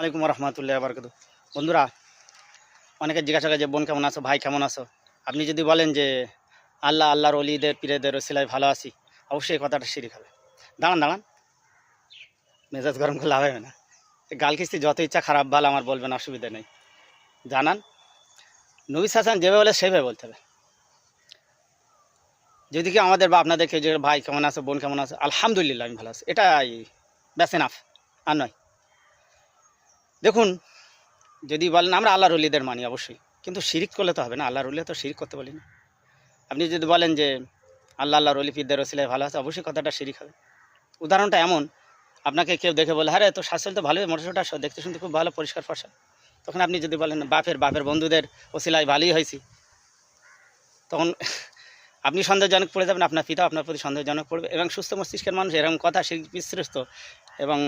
আলাইকুম রহমতুল্লাহ বারকাত বন্ধুরা, অনেকে জিজ্ঞাসা করে যে, বোন কেমন আছো? ভাই কেমন আছো? আপনি যদি বলেন যে, আল্লাহ, আল্লাহর অলিদের পীরেদের ওসিলায় ভালো আছি, অবশ্যই এই কথাটা শিরিক হবে। দাঁড়ান দাঁড়ান। মেজাজ গরম করলে হবে না। গাল কিস্তি যত ইচ্ছা খারাপ, ভালো আমার বলবেন, অসুবিধা নেই। জানান। নবী হাসান যেভাবে বলে, সেভাবে বলতে হবে। যদি কি আমাদের বা আপনাদের কেউ যে, ভাই কেমন আছো? বোন কেমন আছো? আলহামদুলিল্লাহ, আমি ভালো আছি। এটাই ব্যাস এনাফ আর নয় দেখুন, যদি বলেন আমরা আল্লাহর অলিদের মানি অবশ্যই, কিন্তু শিরিক করলে তো হবে না, আল্লাহর অলি তো শিরিক করতে বলি না। আপনি যদি বলেন যে আল্লাহ, আল্লাহর অলি পীরদের রসিলায় ভালো আছে, অবশ্যই কথাটা শিরিক হবে। উদাহরণটা এমন, আপনাকে কেউ দেখে বলে হ্যাঁ তো স্বাস্থ্য তো ভালোই মোটরসাইকেলটা দেখতে শুনতে খুব ভালো, পরিষ্কার ফর্সা। তখন আপনি যদি বলেন, বাপের বাপের বন্ধুদের ওসিলায় ভালোই হয়েছি। তখন আপনি সন্দেহজনক পড়ে যাবেন, আপনার পিতা আপনার প্রতি সন্দেহজনক পড়বে, এবং সুস্থ মস্তিষ্কের মানুষ এরকম কথা শিরিক বিস্তৃত এবং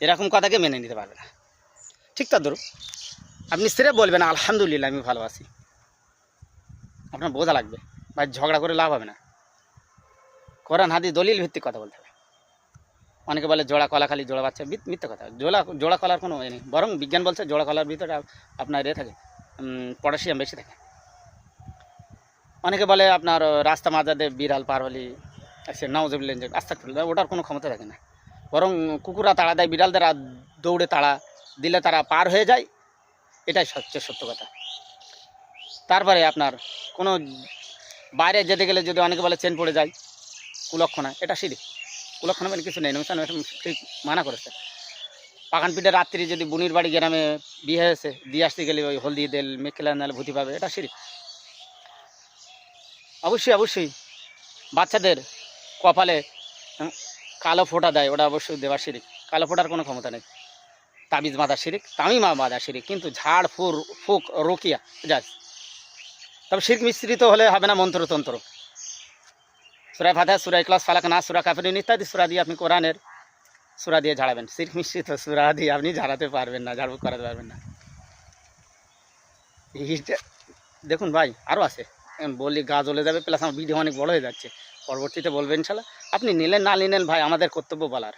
এরকম কথাকে মেনে নিতে পারবে না। ঠিক তা ধরুন আপনি স্ত্রী বলবেন, আলহামদুলিল্লাহ, আমি ভালো আছি। আপনার বোঝা লাগবে, বা ঝগড়া করে লাভ হবে না। কোরআন হাদি দলিল ভিত্তিক কথা বলতে হবে। অনেকে বলে, জোড়া কলা খালি জোড়া বাচ্চা। মিথ- মিথ্যে কথা। জোড়া জোড়া কলার কোনো এ নেই। বরং বিজ্ঞান বলছে, জোড়া কলার ভিতরে আপনার এ থাকে পটাশিয়াম বেশি থাকে। অনেকে বলে, আপনার রাস্তা মাজাদে বিড়াল পার হলি সে নাওজবিল্লেন যে আস্তা ওটার কোনো ক্ষমতা থাকে না। বরং কুকুরা তাড়া দেয় বিড়াল দ্বারা দৌড়ে তাড়া দিলে তারা পার হয়ে যায়। এটাই সবচেয়ে সত্য কথা। তারপরে আপনার কোনো বাইরে যেতে গেলে যদি অনেকে বলে চেন পড়ে যায়, কুলক্ষণা, এটা সিঁড়ি। কুলক্ষণা মানে কিছু নেই অনুষ্ঠান ঠিক মানা করেছে। পাখান পিঠে রাত্রি যদি বুনির বাড়ি গ্রামে বিয়ে হয়েছে, দিয়ে আসতে গেলে ওই হলদি দেল মেখেলা, নালে ভূতি পাবে, এটা সিঁড়ি। অবশ্যই অবশ্যই বাচ্চাদের কপালে কালো ফোঁটা দেয়, ওটা অবশ্যই দেওয়ার শিরিক। কালো ফোটার কোনো ক্ষমতা নেই। তাবিজ বাঁধা শিরিক, তামিমা বাঁধা শিরিক, কিন্তু ঝাড়, ফুর, ফুক, রোকিয়া যাস তবে শিরিক মিশ্রিত হলে হবে না মন্ত্রতন্ত্র। সুরায় ফাতে সুরায় ক্লাস ফালাক না সুরা কাফিরিন ইত্যাদি সুরা দিয়ে আপনি কোরআনের সুরা দিয়ে ঝাড়াবেন। শিরিক মিশ্রিত সুরা দিয়ে আপনি ঝাড়াতে পারবেন না, ঝাড়ফুক করাতে পারবেন না। দেখুন ভাই আরও আছে। বললি গা জ্বলে যাবে, প্লাস আমার ভিডিও অনেক বড় হয়ে যাচ্ছে। পরবর্তীতে বলবেন ইনশাল্লাহ। আপনি নিলেন না নিলেন ভাই আমাদের কর্তব্য বলার